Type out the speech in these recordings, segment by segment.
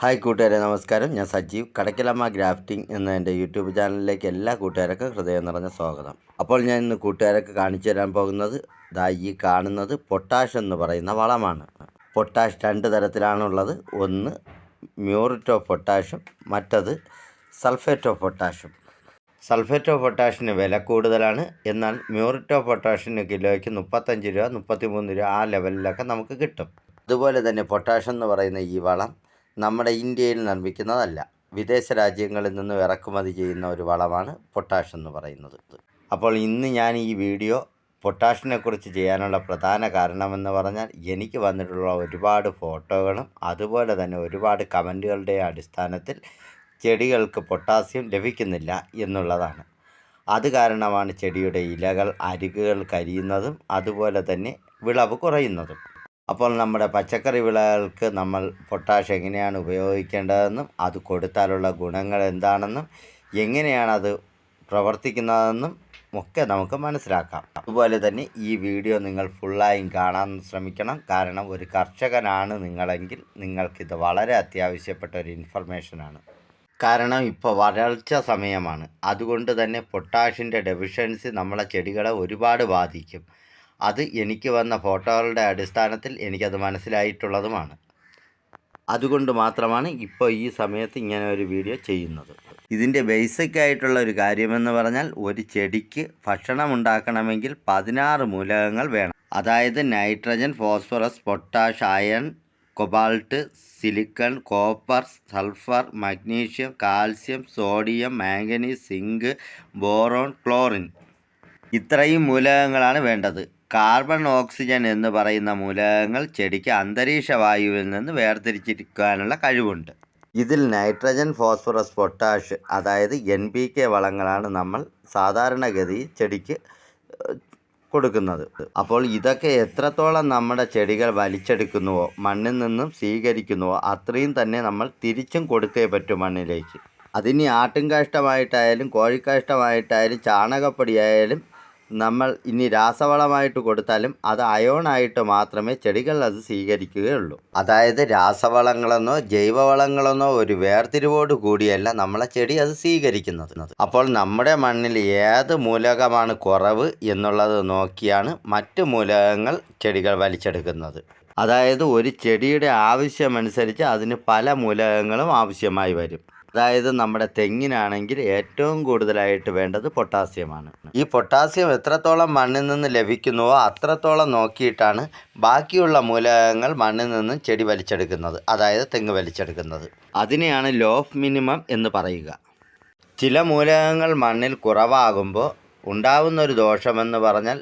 Hi കൂട്ടുകാരെ നമസ്കാരം. ഞാൻ സജീവ്. കടക്കലമ്മ ഗ്രാഫ്റ്റിംഗ് എന്ന എന്റെ യൂട്യൂബ് ചാനലിലേക്ക് എല്ലാ കൂട്ടുകാർക്കും ഹൃദയം നിറഞ്ഞ സ്വാഗതം. അപ്പോൾ ഞാൻ ഇന്ന് കൂട്ടുകാരൊക്കെ കാണിച്ചു തരാൻ പോകുന്നത് ദാ ഈ കാണുന്നത് പൊട്ടാഷ് എന്ന് പറയുന്ന വളമാണ്. പൊട്ടാഷ് രണ്ട് തരത്തിലാണുള്ളത്. ഒന്ന് മ്യൂറിറ്റ് ഓഫ് പൊട്ടാഷും മറ്റത് സൾഫേറ്റ് ഓഫ് പൊട്ടാഷും. സൾഫേറ്റ് ഓഫ് പൊട്ടാഷിന് വില കൂടുതലാണ്. എന്നാൽ മ്യൂറിറ്റ് ഓഫ് പൊട്ടാഷിന് കിലോയ്ക്ക് മുപ്പത്തഞ്ച് രൂപ മുപ്പത്തിമൂന്ന് രൂപ ആ ലെവലിലൊക്കെ നമുക്ക് കിട്ടും. അതുപോലെ തന്നെ പൊട്ടാഷ് എന്ന് പറയുന്ന ഈ വളം നമ്മുടെ ഇന്ത്യയിൽ നിർമ്മിക്കുന്നതല്ല. വിദേശ രാജ്യങ്ങളിൽ നിന്ന് ഇറക്കുമതി ചെയ്യുന്ന ഒരു വളമാണ് പൊട്ടാഷ് എന്ന് പറയുന്നത്. അപ്പോൾ ഇന്ന് ഞാൻ ഈ വീഡിയോ പൊട്ടാഷിനെക്കുറിച്ച് ചെയ്യാനുള്ള പ്രധാന കാരണമെന്ന് പറഞ്ഞാൽ എനിക്ക് വന്നിട്ടുള്ള ഒരുപാട് ഫോട്ടോകളും അതുപോലെ തന്നെ ഒരുപാട് കമന്റുകളുടെ അടിസ്ഥാനത്തിൽ ചെടികൾക്ക് പൊട്ടാസ്യം ലഭിക്കുന്നില്ല എന്നുള്ളതാണ്. അത് കാരണമാണ് ചെടിയുടെ ഇലകൾ അരികുകൾ കരിയുന്നതും അതുപോലെ തന്നെ വിളവ് കുറയുന്നതും. അപ്പോൾ നമ്മുടെ പച്ചക്കറി വിളകൾക്ക് നമ്മൾ പൊട്ടാഷ് എങ്ങനെയാണ് ഉപയോഗിക്കേണ്ടതെന്നും അത് കൊടുത്താലുള്ള ഗുണങ്ങൾ എന്താണെന്നും എങ്ങനെയാണ് അത് പ്രവർത്തിക്കുന്നതെന്നും ഒക്കെ നമുക്ക് മനസ്സിലാക്കാം. അതുപോലെ തന്നെ ഈ വീഡിയോ നിങ്ങൾ ഫുള്ളായും കാണാൻ ശ്രമിക്കണം. കാരണം ഒരു കർഷകനാണ് നിങ്ങളെങ്കിൽ നിങ്ങൾക്കിത് വളരെ അത്യാവശ്യപ്പെട്ട ഒരു ഇൻഫർമേഷനാണ് കാരണം ഇപ്പോൾ വരൾച്ച സമയമാണ്. അതുകൊണ്ട് തന്നെ പൊട്ടാഷിന്റെ ഡെഫിഷ്യൻസി നമ്മളെ ചെടികളെ ഒരുപാട് ബാധിക്കും. അത് എനിക്ക് വന്ന ഫോട്ടോകളുടെ അടിസ്ഥാനത്തിൽ എനിക്കത് മനസ്സിലായിട്ടുള്ളതുമാണ്. അതുകൊണ്ട് മാത്രമാണ് ഇപ്പോൾ ഈ സമയത്ത് ഇങ്ങനെ ഒരു വീഡിയോ ചെയ്യുന്നത്. ഇതിന്റെ ബേസിക് ആയിട്ടുള്ള ഒരു കാര്യമെന്ന് പറഞ്ഞാൽ ഒരു ചെടിക്ക് ഭക്ഷണം ഉണ്ടാക്കണമെങ്കിൽ പതിനാറ് മൂലകങ്ങൾ വേണം. അതായത് nitrogen phosphorus potash iron cobalt silicon copper sulphur magnesium calcium sodium manganese zinc boron chlorine. ഇത്രയും മൂലകങ്ങളാണ് വേണ്ടത്. കാർബൺ ഓക്സിജൻ എന്ന് പറയുന്ന മൂലകങ്ങൾ ചെടിക്ക് അന്തരീക്ഷ വായുവിൽ നിന്ന് വേർതിരിച്ചിരിക്കാനുള്ള കഴിവുണ്ട്. ഇതിൽ നൈട്രജൻ ഫോസ്ഫറസ് പൊട്ടാഷ് അതായത് എൻ പി കെ വളങ്ങളാണ് നമ്മൾ സാധാരണഗതിയിൽ ചെടിക്ക് കൊടുക്കുന്നത്. അപ്പോൾ ഇതൊക്കെ എത്രത്തോളം നമ്മുടെ ചെടികൾ വലിച്ചെടുക്കുന്നുവോ മണ്ണിൽ നിന്നും സ്വീകരിക്കുന്നുവോ അത്രയും തന്നെ നമ്മൾ തിരിച്ചും കൊടുത്തേ പറ്റും മണ്ണിലേക്ക്. അതിനി ആട്ടിൻകാഷ്ടമായിട്ടായാലും കോഴിക്കാഷ്ടമായിട്ടായാലും ചാണകപ്പൊടിയായാലും നമ്മൾ ഇനി രാസവളമായിട്ട് കൊടുത്താലും അത് അയോണായിട്ട് മാത്രമേ ചെടികൾ അത് സ്വീകരിക്കുകയുള്ളൂ. അതായത് രാസവളങ്ങളെന്നോ ജൈവവളങ്ങളെന്നോ ഒരു വേർതിരിവോട് കൂടിയല്ല നമ്മളെ ചെടി അത് സ്വീകരിക്കുന്നത്. അപ്പോൾ നമ്മുടെ മണ്ണിൽ ഏത് മൂലകമാണ് കുറവ് എന്നുള്ളത് നോക്കിയാണ് മറ്റ് മൂലകങ്ങൾ ചെടികൾ വലിച്ചെടുക്കുന്നത്. അതായത് ഒരു ചെടിയുടെ ആവശ്യമനുസരിച്ച് അതിന് പല മൂലകങ്ങളും ആവശ്യമായി വരും. അതായത് നമ്മുടെ തെങ്ങിനാണെങ്കിൽ ഏറ്റവും കൂടുതലായിട്ട് വേണ്ടത് പൊട്ടാസ്യമാണ്. ഈ പൊട്ടാസ്യം എത്രത്തോളം മണ്ണിൽ നിന്ന് ലഭിക്കുന്നുവോ അത്രത്തോളം നോക്കിയിട്ടാണ് ബാക്കിയുള്ള മൂലകങ്ങൾ മണ്ണിൽ നിന്ന് ചെടി വലിച്ചെടുക്കുന്നത് അതായത് തെങ്ങ് വലിച്ചെടുക്കുന്നത്. അതിനെയാണ് ലോ ഓഫ് മിനിമം എന്ന് പറയുക. ചില മൂലകങ്ങൾ മണ്ണിൽ കുറവാകുമ്പോൾ ഉണ്ടാവുന്ന ഒരു ദോഷമെന്ന് പറഞ്ഞാൽ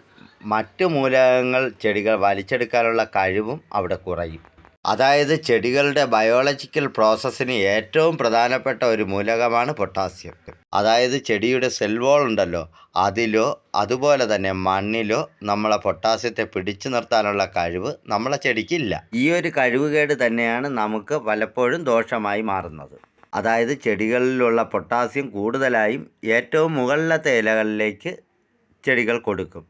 മറ്റ് മൂലകങ്ങൾ ചെടികൾ വലിച്ചെടുക്കാനുള്ള കഴിവും അവിടെ കുറയും. അതായത് ചെടികളുടെ ബയോളജിക്കൽ പ്രോസസ്സിന് ഏറ്റവും പ്രധാനപ്പെട്ട ഒരു മൂലകമാണ് പൊട്ടാസ്യം അതായത് ചെടിയുടെ സെൽ വോൾ ഉണ്ടല്ലോ അതിലോ അതുപോലെ തന്നെ മണ്ണിലോ നമ്മളെ പൊട്ടാസ്യത്തെ പിടിച്ചു നിർത്താനുള്ള കഴിവ് നമ്മളെ ചെടിക്കില്ല ഈ ഒരു കഴിവുകേട് തന്നെയാണ് നമുക്ക് പലപ്പോഴും ദോഷമായി മാറുന്നത്. അതായത് ചെടികളിലുള്ള പൊട്ടാസ്യം കൂടുതലായും ഏറ്റവും മുകളിലത്തെ ഇലകളിലേക്ക് ചെടികൾ കൊടുക്കും.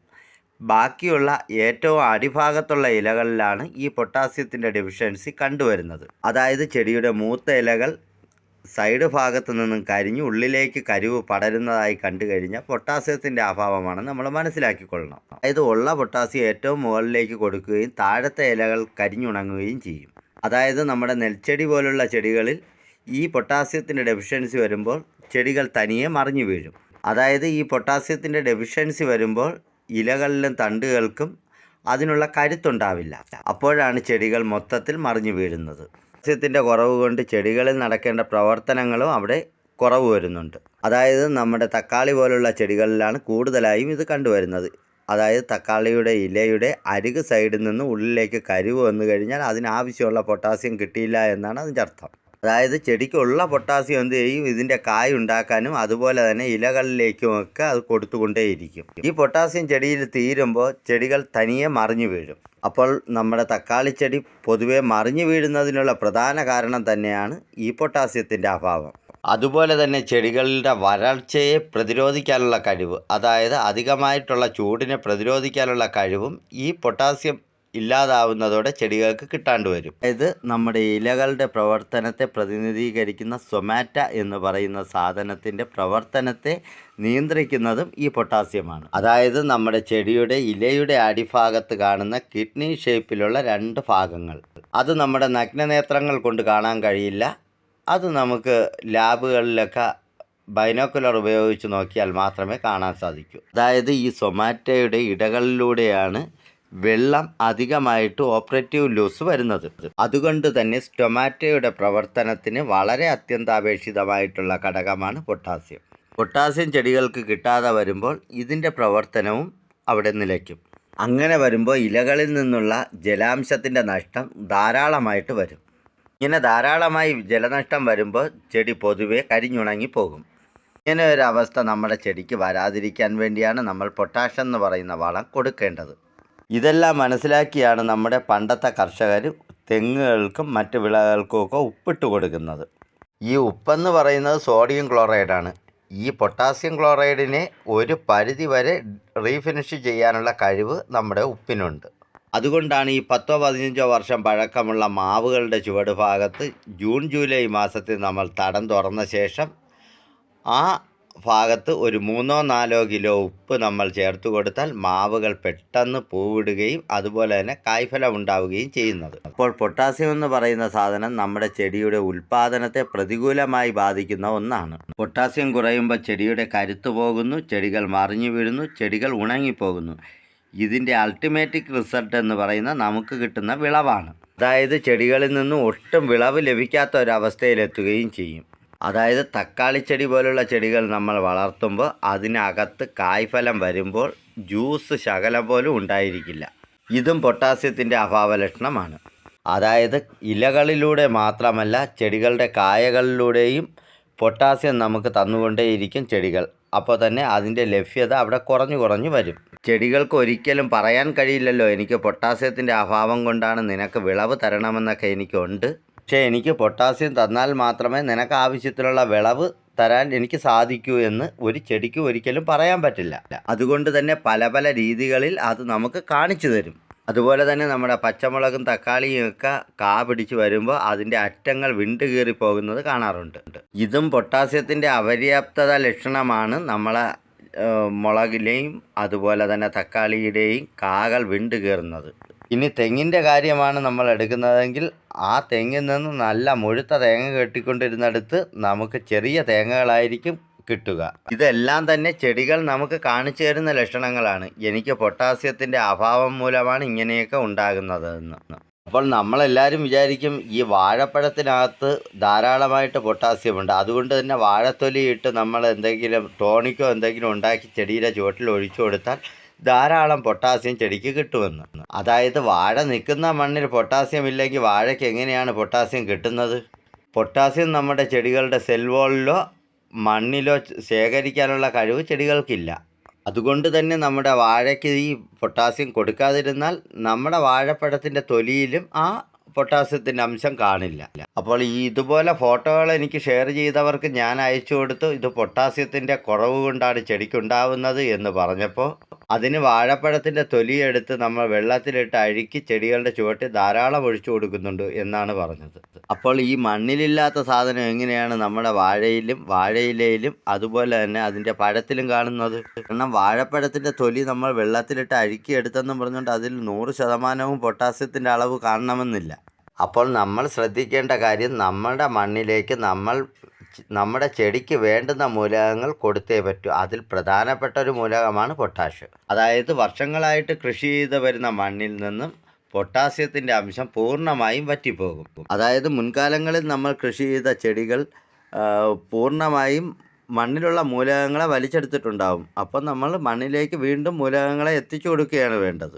ബാക്കിയുള്ള ഏറ്റവും അടിഭാഗത്തുള്ള ഇലകളിലാണ് ഈ പൊട്ടാസ്യത്തിന്റെ ഡെഫിഷ്യൻസി കണ്ടുവരുന്നത്. അതായത് ചെടിയുടെ മൂത്ത ഇലകൾ സൈഡ് ഭാഗത്തു നിന്നും കരിഞ്ഞ് ഉള്ളിലേക്ക് കരിവ് പടരുന്നതായി കണ്ടു കഴിഞ്ഞാൽ പൊട്ടാസ്യത്തിന്റെ അഭാവമാണ് നമ്മൾ മനസ്സിലാക്കിക്കൊള്ളണം. അതായത് ഉള്ള പൊട്ടാസ്യം ഏറ്റവും മുകളിലേക്ക് കൊടുക്കുകയും താഴത്തെ ഇലകൾ കരിഞ്ഞുണങ്ങുകയും ചെയ്യും. അതായത് നമ്മുടെ നെൽച്ചെടി പോലുള്ള ചെടികളിൽ ഈ പൊട്ടാസ്യത്തിന്റെ ഡെഫിഷ്യൻസി വരുമ്പോൾ ചെടികൾ തനിയെ മറിഞ്ഞു വീഴും. അതായത് ഈ പൊട്ടാസ്യത്തിന്റെ ഡെഫിഷ്യൻസി വരുമ്പോൾ ഇലകളിലും തണ്ടുകൾക്കും അതിനുള്ള കരുത്തുണ്ടാവില്ല. അപ്പോഴാണ് ചെടികൾ മൊത്തത്തിൽ മറിഞ്ഞു വീഴുന്നത്. സസ്യത്തിന്റെ കുറവ് കൊണ്ട് ചെടികളിൽ നടക്കേണ്ട പ്രവർത്തനങ്ങളും അവിടെ കുറവ് വരുന്നുണ്ട്. അതായത് നമ്മുടെ തക്കാളി പോലുള്ള ചെടികളിലാണ് കൂടുതലായും ഇത് കണ്ടുവരുന്നത്. അതായത് തക്കാളിയുടെ ഇലയുടെ അരിക് സൈഡിൽ നിന്ന് ഉള്ളിലേക്ക് കരിവ് വന്നു കഴിഞ്ഞാൽ അതിനാവശ്യമുള്ള പൊട്ടാസ്യം കിട്ടിയില്ല എന്നാണ് അതിന്റെ അർത്ഥം. അതായത് ചെടിക്കുള്ള പൊട്ടാസ്യം എന്ത് ചെയ്യും? ഇതിന്റെ കായ് ഉണ്ടാക്കാനും അതുപോലെ തന്നെ ഇലകളിലേക്കും ഒക്കെ അത് കൊടുത്തുകൊണ്ടേയിരിക്കും. ഈ പൊട്ടാസ്യം ചെടിയിൽ തീരുമ്പോൾ ചെടികൾ തനിയെ മറിഞ്ഞു വീഴും. അപ്പോൾ നമ്മുടെ തക്കാളി ചെടി പൊതുവെ മറിഞ്ഞു വീഴുന്നതിനുള്ള പ്രധാന കാരണം തന്നെയാണ് ഈ പൊട്ടാസ്യത്തിന്റെ അഭാവം. അതുപോലെ തന്നെ ചെടികളുടെ വരൾച്ചയെ പ്രതിരോധിക്കാനുള്ള കഴിവ് അതായത് അധികമായിട്ടുള്ള ചൂടിനെ പ്രതിരോധിക്കാനുള്ള കഴിവും ഈ പൊട്ടാസ്യം ഇല്ലാതാവുന്നതോടെ ചെടികൾക്ക് കിട്ടാണ്ട് വരും. അതായത് നമ്മുടെ ഇലകളുടെ പ്രവർത്തനത്തെ പ്രതിനിധീകരിക്കുന്ന സൊമാറ്റ എന്ന് പറയുന്ന സാധനത്തിന്റെ പ്രവർത്തനത്തെ നിയന്ത്രിക്കുന്നതും ഈ പൊട്ടാസ്യമാണ്. അതായത് നമ്മുടെ ചെടിയുടെ ഇലയുടെ അടിഭാഗത്ത് കാണുന്ന കിഡ്നി ഷേപ്പിലുള്ള രണ്ട് ഭാഗങ്ങൾ. അത് നമ്മുടെ നഗ്നനേത്രങ്ങൾ കൊണ്ട് കാണാൻ കഴിയില്ല. അത് നമുക്ക് ലാബുകളിലൊക്കെ ബൈനോക്കുലർ ഉപയോഗിച്ച് നോക്കിയാൽ മാത്രമേ കാണാൻ സാധിക്കൂ. അതായത് ഈ സൊമാറ്റോയുടെ ഇടകളിലൂടെയാണ് വെള്ളം അധികമായിട്ട് ഓപ്പറേറ്റീവ് ലൂസ് വരുന്നത്. അതുകൊണ്ട് തന്നെ സ്റ്റൊമാറ്റോയുടെ പ്രവർത്തനത്തിന് വളരെ അത്യന്താപേക്ഷിതമായിട്ടുള്ള ഘടകമാണ് പൊട്ടാസ്യം. പൊട്ടാസ്യം ചെടികൾക്ക് കിട്ടാതെ വരുമ്പോൾ ഇതിന്റെ പ്രവർത്തനവും അവിടെ നിലയ്ക്കും. അങ്ങനെ വരുമ്പോൾ ഇലകളിൽ നിന്നുള്ള ജലാംശത്തിന്റെ നഷ്ടം ധാരാളമായിട്ട് വരും. ഇങ്ങനെ ധാരാളമായി ജലനഷ്ടം വരുമ്പോൾ ചെടി പൊതുവെ കരിഞ്ഞുണങ്ങി പോകും. ഇങ്ങനെ ഒരു അവസ്ഥ നമ്മുടെ ചെടിക്ക് വരാതിരിക്കാൻ വേണ്ടിയാണ് നമ്മൾ പൊട്ടാഷ് എന്ന് പറയുന്ന വളം കൊടുക്കേണ്ടത്. ഇതെല്ലാം മനസ്സിലാക്കിയാണ് നമ്മുടെ പണ്ടത്തെ കർഷകർ തെങ്ങുകൾക്കും മറ്റ് വിളകൾക്കുമൊക്കെ ഉപ്പിട്ട് കൊടുക്കുന്നത്. ഈ ഉപ്പെന്ന് പറയുന്നത് സോഡിയം ക്ലോറൈഡാണ്. ഈ പൊട്ടാസ്യം ക്ലോറൈഡിനെ ഒരു പരിധി വരെ റീഫിനിഷ് ചെയ്യാനുള്ള കഴിവ് നമ്മുടെ ഉപ്പിനുണ്ട്. അതുകൊണ്ടാണ് ഈ പത്തോ പതിനഞ്ചോ വർഷം പഴക്കമുള്ള മാവുകളുടെ ചുവട് ഭാഗത്ത് ജൂൺ ജൂലൈ മാസത്തിൽ നമ്മൾ തടം തുറന്ന ശേഷം ആ ഭാഗത്ത് ഒരു മൂന്നോ നാലോ കിലോ ഉപ്പ് നമ്മൾ ചേർത്ത് കൊടുത്താൽ മാവുകൾ പെട്ടെന്ന് പൂവിടുകയും അതുപോലെ തന്നെ കായ്ഫലം ഉണ്ടാവുകയും ചെയ്യുന്നത്. അപ്പോൾ പൊട്ടാസ്യം എന്ന് പറയുന്ന സാധനം നമ്മുടെ ചെടിയുടെ ഉൽപ്പാദനത്തെ പ്രതികൂലമായി ബാധിക്കുന്ന ഒന്നാണ്. പൊട്ടാസ്യം കുറയുമ്പോൾ ചെടിയുടെ കരുത്ത് പോകുന്നു ചെടികൾ മറിഞ്ഞു വീഴുന്നു ചെടികൾ ഉണങ്ങിപ്പോകുന്നു. ഇതിന്റെ അൾട്ടിമേറ്റിക് റിസൾട്ട് എന്ന് പറയുന്ന നമുക്ക് കിട്ടുന്ന വിളവാണ്. അതായത് ചെടികളിൽ നിന്നും ഒട്ടും വിളവ് ലഭിക്കാത്ത ഒരവസ്ഥയിലെത്തുകയും ചെയ്യും. അതായത് തക്കാളി ചെടി പോലുള്ള ചെടികൾ നമ്മൾ വളർത്തുമ്പോൾ അതിനകത്ത് കായ്ഫലം വരുമ്പോൾ ജ്യൂസ് ശകലം പോലും ഉണ്ടായിരിക്കില്ല. ഇതും പൊട്ടാസ്യത്തിന്റെ അഭാവ ലക്ഷണമാണ് അതായത് ഇലകളിലൂടെ മാത്രമല്ല ചെടികളുടെ കായകളിലൂടെയും പൊട്ടാസ്യം നമുക്ക് തന്നുകൊണ്ടേയിരിക്കും ചെടികൾ. അപ്പോൾ തന്നെ അതിന്റെ ലഭ്യത അവിടെ കുറഞ്ഞു കുറഞ്ഞു വരും. ചെടികൾക്ക് ഒരിക്കലും പറയാൻ കഴിയില്ലല്ലോ എനിക്ക് പൊട്ടാസ്യത്തിന്റെ അഭാവം കൊണ്ടാണ് നിനക്ക് വിളവ് തരണമെന്നൊക്കെ എനിക്കുണ്ട്. പക്ഷേ എനിക്ക് പൊട്ടാസ്യം തന്നാൽ മാത്രമേ നിനക്ക് ആവശ്യത്തിലുള്ള വിളവ് തരാൻ എനിക്ക് സാധിക്കൂ എന്ന് ഒരു ചെടിക്ക് ഒരിക്കലും പറയാൻ പറ്റില്ല. അതുകൊണ്ട് തന്നെ പല പല രീതികളിൽ അത് നമുക്ക് കാണിച്ചു തരും. അതുപോലെ തന്നെ നമ്മുടെ പച്ചമുളകും തക്കാളിയും ഒക്കെ കാ പിടിച്ച് വരുമ്പോൾ അതിന്റെ അറ്റങ്ങൾ വിണ്ട് കീറി പോകുന്നത് കാണാറുണ്ട്. ഇതും പൊട്ടാസ്യത്തിന്റെ അപര്യാപ്തത ലക്ഷണമാണ് നമ്മളെ മുളകിലെയും അതുപോലെ തന്നെ തക്കാളിയുടെയും കാകൾ വിണ്ട് കീറുന്നത്. ഇനി തെങ്ങിന്റെ കാര്യമാണ് നമ്മൾ എടുക്കുന്നതെങ്കിൽ ആ തെങ്ങിൽ നിന്ന് നല്ല മുഴുത്ത തേങ്ങ കെട്ടിക്കൊണ്ടിരുന്നിടത്ത് നമുക്ക് ചെറിയ തേങ്ങകളായിരിക്കും കിട്ടുക. ഇതെല്ലാം തന്നെ ചെടികൾ നമുക്ക് കാണിച്ചു തരുന്ന ലക്ഷണങ്ങളാണ്. എനിക്ക് പൊട്ടാസ്യത്തിന്റെ അഭാവം മൂലമാണ് ഇങ്ങനെയൊക്കെ ഉണ്ടാകുന്നതെന്ന്. അപ്പോൾ നമ്മളെല്ലാവരും വിചാരിക്കും ഈ വാഴപ്പഴത്തിനകത്ത് ധാരാളമായിട്ട് പൊട്ടാസ്യമുണ്ട്. അതുകൊണ്ട് തന്നെ വാഴത്തൊലിയിട്ട് നമ്മൾ എന്തെങ്കിലും ടോണിക്കോ എന്തെങ്കിലും ഉണ്ടാക്കി ചെടിയുടെ ചുവട്ടിൽ ഒഴിച്ചു കൊടുത്താൽ ധാരാളം പൊട്ടാസ്യം ചെടിക്ക് കിട്ടുമെന്ന്. അതായത് വാഴ നിൽക്കുന്ന മണ്ണിൽ പൊട്ടാസ്യം ഇല്ലെങ്കിൽ വാഴയ്ക്ക് എങ്ങനെയാണ് പൊട്ടാസ്യം കിട്ടുന്നത്? പൊട്ടാസ്യം നമ്മുടെ ചെടികളുടെ സെൽവോളിലോ മണ്ണിലോ ശേഖരിക്കാനുള്ള കഴിവ് ചെടികൾക്കില്ല. അതുകൊണ്ട് തന്നെ നമ്മുടെ വാഴയ്ക്ക് ഈ പൊട്ടാസ്യം കൊടുക്കാതിരുന്നാൽ നമ്മുടെ വാഴപ്പഴത്തിന്റെ തൊലിയിലും ആ പൊട്ടാസ്യത്തിന്റെ അംശം കാണില്ല. അപ്പോൾ ഈ ഇതുപോലെ ഫോട്ടോകൾ എനിക്ക് ഷെയർ ചെയ്തവർക്ക് ഞാൻ അയച്ചു കൊടുത്തു. ഇത് പൊട്ടാസ്യത്തിന്റെ കുറവ് കൊണ്ടാണ് ചെടിക്കുണ്ടാവുന്നത് എന്ന് പറഞ്ഞപ്പോൾ അതിന് വാഴപ്പഴത്തിന്റെ തൊലിയെടുത്ത് നമ്മൾ വെള്ളത്തിലിട്ട് അഴുക്കി ചെടികളുടെ ചുവട്ടിൽ ധാരാളം ഒഴിച്ചു കൊടുക്കുന്നുണ്ട് എന്നാണ് പറഞ്ഞത്. അപ്പോൾ ഈ മണ്ണിലില്ലാത്ത സാധനം എങ്ങനെയാണ് നമ്മുടെ വാഴയിലും വാഴയിലയിലും അതുപോലെ തന്നെ അതിന്റെ പഴത്തിലും കാണുന്നത്? കാരണം വാഴപ്പഴത്തിന്റെ തൊലി നമ്മൾ വെള്ളത്തിലിട്ട് അഴുക്കി എടുത്തെന്നും പറഞ്ഞുകൊണ്ട് അതിൽ നൂറ് ശതമാനവും പൊട്ടാസ്യത്തിന്റെ അളവ് കാണണമെന്നില്ല. അപ്പോൾ നമ്മൾ ശ്രദ്ധിക്കേണ്ട കാര്യം നമ്മുടെ മണ്ണിലേക്ക് നമ്മൾ നമ്മുടെ ചെടിക്ക് വേണ്ടുന്ന മൂലകങ്ങൾ കൊടുത്തേ പറ്റൂ. അതിൽ പ്രധാനപ്പെട്ട ഒരു മൂലകമാണ് പൊട്ടാഷ് അതായത് വർഷങ്ങളായിട്ട് കൃഷി ചെയ്ത് വരുന്ന മണ്ണിൽ നിന്നും പൊട്ടാസ്യത്തിന്റെ അംശം പൂർണമായും വറ്റിപ്പോകും. അതായത് മുൻകാലങ്ങളിൽ നമ്മൾ കൃഷി ചെയ്ത ചെടികൾ പൂർണമായും മണ്ണിലുള്ള മൂലകങ്ങളെ വലിച്ചെടുത്തിട്ടുണ്ടാവും. അപ്പം നമ്മൾ മണ്ണിലേക്ക് വീണ്ടും മൂലകങ്ങളെ എത്തിച്ചു കൊടുക്കുകയാണ് വേണ്ടത്.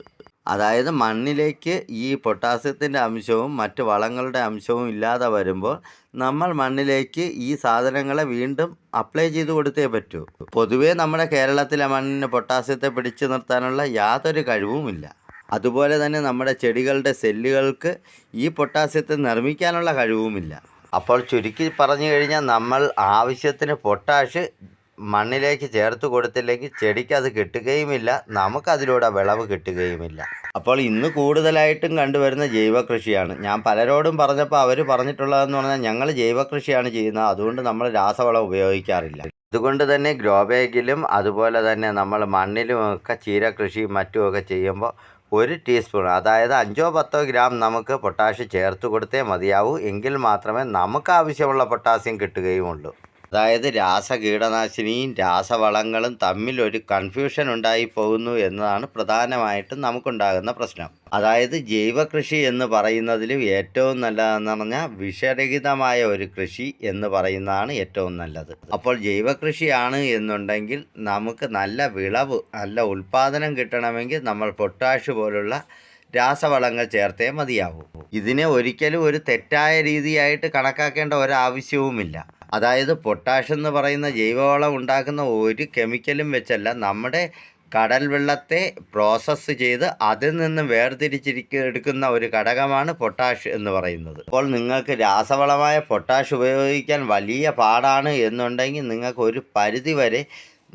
അതായത് മണ്ണിലേക്ക് ഈ പൊട്ടാസ്യത്തിന്റെ അംശവും മറ്റ് വളങ്ങളുടെ അംശവും ഇല്ലാതെ വരുമ്പോൾ നമ്മൾ മണ്ണിലേക്ക് ഈ സാധനങ്ങളെ വീണ്ടും അപ്ലൈ ചെയ്ത് കൊടുത്തേ പറ്റൂ. പൊതുവേ നമ്മുടെ കേരളത്തിലെ മണ്ണിന് പൊട്ടാസ്യത്തെ പിടിച്ചു നിർത്താനുള്ള യാതൊരു കഴിവുമില്ല. അതുപോലെ തന്നെ നമ്മുടെ ചെടികളുടെ സെല്ലുകൾക്ക് ഈ പൊട്ടാസ്യത്തെ നിർമ്മിക്കാനുള്ള കഴിവുമില്ല. അപ്പോൾ ചുരുക്കി പറഞ്ഞു കഴിഞ്ഞാൽ നമ്മൾ ആവശ്യത്തിന് പൊട്ടാഷ് മണ്ണിലേക്ക് ചേർത്ത് കൊടുത്തില്ലെങ്കിൽ ചെടിക്ക് അത് കിട്ടുകയുമില്ല നമുക്കതിലൂടെ വിളവ് കിട്ടുകയുമില്ല. അപ്പോൾ ഇന്ന് കൂടുതലായിട്ടും കണ്ടുവരുന്ന ജൈവ കൃഷിയാണ് ഞാൻ പലരോടും പറഞ്ഞപ്പോൾ അവർ പറഞ്ഞിട്ടുള്ളതെന്ന് പറഞ്ഞാൽ ഞങ്ങൾ ജൈവ കൃഷിയാണ് ചെയ്യുന്നത് അതുകൊണ്ട് നമ്മൾ രാസവളം ഉപയോഗിക്കാറില്ല. അതുകൊണ്ട് തന്നെ ഗ്രോ ബാഗിലും അതുപോലെ തന്നെ നമ്മൾ മണ്ണിലും ഒക്കെ ചീര കൃഷിയും മറ്റുമൊക്കെ ചെയ്യുമ്പോൾ ഒരു ടീസ്പൂൺ അതായത് അഞ്ചോ പത്തോ ഗ്രാം നമുക്ക് പൊട്ടാഷ്യം ചേർത്ത് കൊടുത്തേ മതിയാവൂ. എങ്കിൽ മാത്രമേ നമുക്ക് ആവശ്യമുള്ള പൊട്ടാസ്യം കിട്ടുകയുമുള്ളൂ. അതായത് രാസ കീടനാശിനിയും രാസവളങ്ങളും തമ്മിൽ ഒരു കൺഫ്യൂഷൻ ഉണ്ടായി പോകുന്നു എന്നതാണ് പ്രധാനമായിട്ടും നമുക്കുണ്ടാകുന്ന പ്രശ്നം. അതായത് ജൈവ കൃഷി എന്ന് പറയുന്നതിലും ഏറ്റവും നല്ലതെന്ന് പറഞ്ഞാൽ വിഷരഹിതമായ ഒരു കൃഷി എന്ന് പറയുന്നതാണ് ഏറ്റവും നല്ലത്. അപ്പോൾ ജൈവ കൃഷിയാണ് എന്നുണ്ടെങ്കിൽ നമുക്ക് നല്ല വിളവ് നല്ല ഉൽപ്പാദനം കിട്ടണമെങ്കിൽ നമ്മൾ പൊട്ടാഷ് പോലുള്ള രാസവളങ്ങൾ ചേർത്തേ മതിയാവൂ. ഇതിനെ ഒരിക്കലും ഒരു തെറ്റായ രീതിയായിട്ട് കണക്കാക്കേണ്ട ഒരാവശ്യവുമില്ല. അതായത് പൊട്ടാഷ് എന്ന് പറയുന്ന ജൈവവളം ഉണ്ടാക്കുന്ന ഒരു കെമിക്കലും വെച്ചല്ല. നമ്മുടെ കടൽ വെള്ളത്തെ പ്രോസസ്സ് ചെയ്ത് അതിൽ നിന്ന് വേർതിരിച്ചിരിക്ക എടുക്കുന്ന ഒരു ഘടകമാണ് പൊട്ടാഷ് എന്ന് പറയുന്നത്. അപ്പോൾ നിങ്ങൾക്ക് രാസവളമായ പൊട്ടാഷ് ഉപയോഗിക്കാൻ വലിയ പാടാണ് എന്നുണ്ടെങ്കിൽ നിങ്ങൾക്ക് ഒരു പരിധി വരെ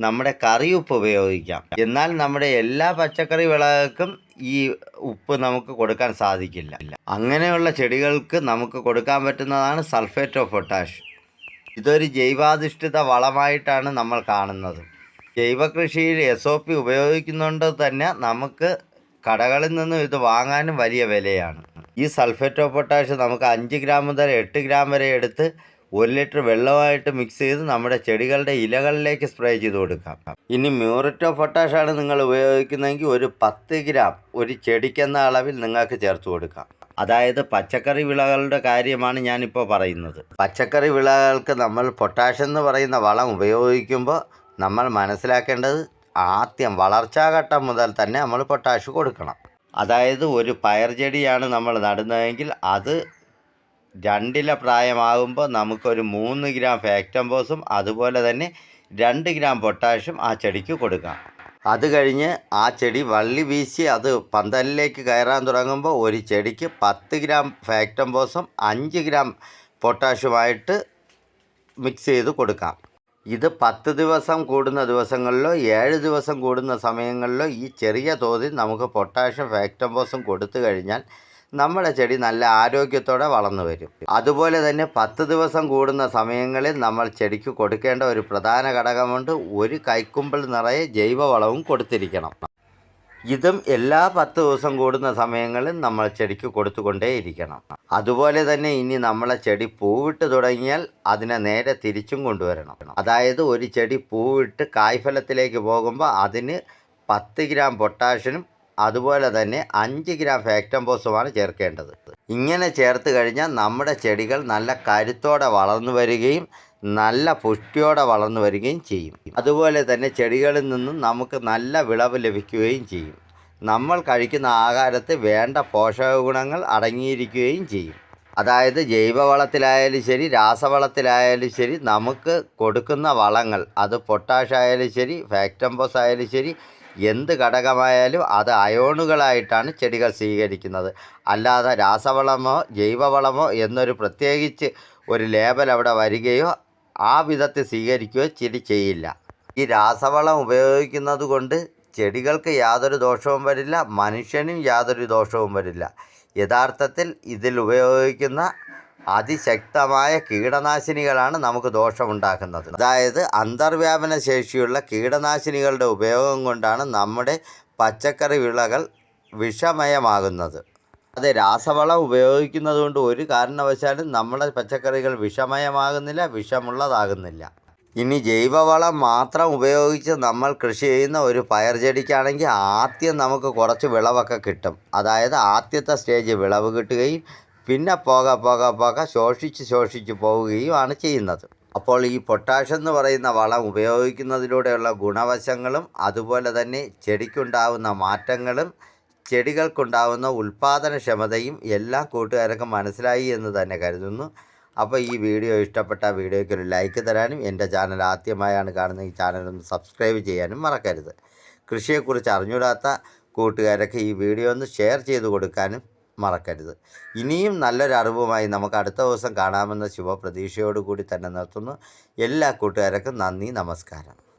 നമ്മുടെ കറി ഉപ്പ് ഉപയോഗിക്കാം. എന്നാൽ നമ്മുടെ എല്ലാ പച്ചക്കറി വിളകൾക്കും ഈ ഉപ്പ് നമുക്ക് കൊടുക്കാൻ സാധിക്കില്ല. അങ്ങനെയുള്ള ചെടികൾക്ക് നമുക്ക് കൊടുക്കാൻ പറ്റുന്നതാണ് സൾഫേറ്റ് ഓഫ് പൊട്ടാഷ്. ഇതൊരു ജൈവാധിഷ്ഠിത വളമായിട്ടാണ് നമ്മൾ കാണുന്നത്. ജൈവ കൃഷിയിൽ എസ് ഒ പി ഉപയോഗിക്കുന്നുണ്ട് തന്നെ നമുക്ക് കടകളിൽ നിന്നും ഇത് വാങ്ങാനും വലിയ വിലയാണ്. ഈ സൾഫേറ്റ് ഓഫ് പൊട്ടാഷ് നമുക്ക് അഞ്ച് ഗ്രാം മുതൽ എട്ട് ഗ്രാം വരെ എടുത്ത് ഒരു ലിറ്റർ വെള്ളമായിട്ട് മിക്സ് ചെയ്ത് നമ്മുടെ ചെടികളുടെ ഇലകളിലേക്ക് സ്പ്രേ ചെയ്ത് കൊടുക്കാം. ഇനി മ്യൂറിറ്റ് ഓഫ് പൊട്ടാഷ് ആണ് നിങ്ങൾ ഉപയോഗിക്കുന്നതെങ്കിൽ ഒരു പത്ത് ഗ്രാം ഒരു ചെടിക്കെന്ന അളവിൽ നിങ്ങൾക്ക് ചേർത്ത് കൊടുക്കാം. അതായത് പച്ചക്കറി വിളകളുടെ കാര്യമാണ് ഞാനിപ്പോൾ പറയുന്നത്. പച്ചക്കറി വിളകൾക്ക് നമ്മൾ പൊട്ടാഷ് എന്ന് പറയുന്ന വളം ഉപയോഗിക്കുമ്പോൾ നമ്മൾ മനസ്സിലാക്കേണ്ടത് ആദ്യം വളർച്ചാഘട്ടം മുതൽ തന്നെ നമ്മൾ പൊട്ടാഷ് കൊടുക്കണം. അതായത് ഒരു പയർ ചെടിയാണ് നമ്മൾ നടുന്നതെങ്കിൽ അത് രണ്ടില പ്രായമാകുമ്പോൾ നമുക്കൊരു മൂന്ന് ഗ്രാം ഫാക്ടംബോസും അതുപോലെ തന്നെ രണ്ട് ഗ്രാം പൊട്ടാഷും ആ ചെടിക്ക് കൊടുക്കാം. അത് കഴിഞ്ഞ് ആ ചെടി വള്ളി വീശി അത് പന്തലിലേക്ക് കയറാൻ തുടങ്ങുമ്പോൾ ഒരു ചെടിക്ക് പത്ത് ഗ്രാം ഫാക്ടംബോസും അഞ്ച് ഗ്രാം പൊട്ടാഷ്യമായിട്ട് മിക്സ് ചെയ്ത് കൊടുക്കാം. ഇത് പത്ത് ദിവസം കൂടുന്ന ദിവസങ്ങളിലോ ഏഴ് ദിവസം കൂടുന്ന സമയങ്ങളിലോ ഈ ചെറിയ തോതിൽ നമുക്ക് പൊട്ടാഷ്യം ഫാക്ടംബോസും കൊടുത്തു കഴിഞ്ഞാൽ നമ്മുടെ ചെടി നല്ല ആരോഗ്യത്തോടെ വളർന്നു വരും. അതുപോലെ തന്നെ പത്ത് ദിവസം കൂടുന്ന സമയങ്ങളിൽ നമ്മൾ ചെടിക്ക് കൊടുക്കേണ്ട ഒരു പ്രധാന ഘടകമുണ്ട് ഒരു കൈക്കുമ്പിൾ നിറയെ ജൈവവളവും കൊടുത്തിരിക്കണം. ഇതും എല്ലാ പത്ത് ദിവസം കൂടുന്ന സമയങ്ങളിൽ നമ്മൾ ചെടിക്ക് കൊടുത്തുകൊണ്ടേയിരിക്കണം. അതുപോലെ തന്നെ ഇനി നമ്മളെ ചെടി പൂവിട്ട് തുടങ്ങിയാൽ അതിനെ നേരെ തിരിച്ചും കൊണ്ടുവരണം. അതായത് ഒരു ചെടി പൂവിട്ട് കായ്ഫലത്തിലേക്ക് പോകുമ്പോൾ അതിന് പത്ത് ഗ്രാം പൊട്ടാഷ്യനും അതുപോലെ തന്നെ അഞ്ച് ഗ്രാം ഫാക്ടംബോസുമാണ് ചേർക്കേണ്ടത്. ഇങ്ങനെ ചേർത്ത് കഴിഞ്ഞാൽ നമ്മുടെ ചെടികൾ നല്ല കരുത്തോടെ വളർന്നു വരികയും നല്ല പുഷ്ടിയോടെ വളർന്നു വരികയും ചെയ്യും. അതുപോലെ തന്നെ ചെടികളിൽ നിന്നും നമുക്ക് നല്ല വിളവ് ലഭിക്കുകയും ചെയ്യും. നമ്മൾ കഴിക്കുന്ന ആഹാരത്തിൽ വേണ്ട പോഷക ഗുണങ്ങൾ അടങ്ങിയിരിക്കുകയും ചെയ്യും. അതായത് ജൈവവളത്തിലായാലും ശരി രാസവളത്തിലായാലും ശരി നമുക്ക് കൊടുക്കുന്ന വളങ്ങൾ അത് പൊട്ടാഷ് ആയാലും ശരി ഫാക്ടംബോസ് ആയാലും ശരി എന്ത് ഘടകമായാലും അത് അയോണുകളായിട്ടാണ് ചെടികൾ സ്വീകരിക്കുന്നത്. അല്ലാതെ രാസവളമോ ജൈവവളമോ എന്നൊരു പ്രത്യേകിച്ച് ഒരു ലേബൽ അവിടെ വരികയോ ആ വിധത്തിൽ സ്വീകരിക്കുകയോ ചെടി ചെയ്യില്ല. ഈ രാസവളം ഉപയോഗിക്കുന്നത് കൊണ്ട് ചെടികൾക്ക് യാതൊരു ദോഷവും വരില്ല മനുഷ്യനും യാതൊരു ദോഷവും വരില്ല. യഥാർത്ഥത്തിൽ ഇതിൽ ഉപയോഗിക്കുന്ന അതിശക്തമായ കീടനാശിനികളാണ് നമുക്ക് ദോഷമുണ്ടാക്കുന്നത്. അതായത് അന്തർവ്യാപന ശേഷിയുള്ള കീടനാശിനികളുടെ ഉപയോഗം കൊണ്ടാണ് നമ്മുടെ പച്ചക്കറി വിളകൾ വിഷമയമാകുന്നത്. അത് രാസവളം ഉപയോഗിക്കുന്നത് കൊണ്ട് ഒരു കാരണവശാലും നമ്മുടെ പച്ചക്കറികൾ വിഷമയമാകുന്നില്ല വിഷമുള്ളതാകുന്നില്ല. ഇനി ജൈവവളം മാത്രം ഉപയോഗിച്ച് നമ്മൾ കൃഷി ചെയ്യുന്ന ഒരു പയർ ചെടിക്കാണെങ്കിൽ ആദ്യം നമുക്ക് കുറച്ച് വിളവൊക്കെ കിട്ടും. അതായത് ആദ്യത്തെ സ്റ്റേജ് വിളവ് കിട്ടുകയും പിന്നെ പോക പോക പോക ശോഷിച്ച് ശോഷിച്ച് പോവുകയുമാണ് ചെയ്യുന്നത്. അപ്പോൾ ഈ പൊട്ടാഷ് എന്ന് പറയുന്ന വളം ഉപയോഗിക്കുന്നതിലൂടെയുള്ള ഗുണവശങ്ങളും അതുപോലെ തന്നെ ചെടിക്കുണ്ടാവുന്ന മാറ്റങ്ങളും ചെടികൾക്കുണ്ടാവുന്ന ഉൽപാദനക്ഷമതയും എല്ലാം കൂട്ടുകാരൊക്കെ മനസ്സിലായി എന്ന് തന്നെ കരുതുന്നു. അപ്പോൾ ഈ വീഡിയോ ഇഷ്ടപ്പെട്ട വീഡിയോയ്ക്ക് ഒരു ലൈക്ക് തരാനും എന്റെ ചാനൽ ആദ്യമായാണ് കാണുന്ന ഈ ചാനൽ ഒന്ന് സബ്സ്ക്രൈബ് ചെയ്യാനും മറക്കരുത്. കൃഷിയെക്കുറിച്ച് അറിഞ്ഞൂടാത്ത കൂട്ടുകാരൊക്കെ ഈ വീഡിയോ ഒന്ന് ഷെയർ ചെയ്ത് കൊടുക്കാനും മറക്കരുത്. ഇനിയും നല്ലൊരു അറിവുമായി നമുക്ക് അടുത്ത ദിവസം കാണാമെന്ന ശുഭപ്രതീക്ഷയോടുകൂടി തന്നെ നിർത്തുന്നു. എല്ലാ കൂട്ടുകാർക്കും നന്ദി നമസ്കാരം.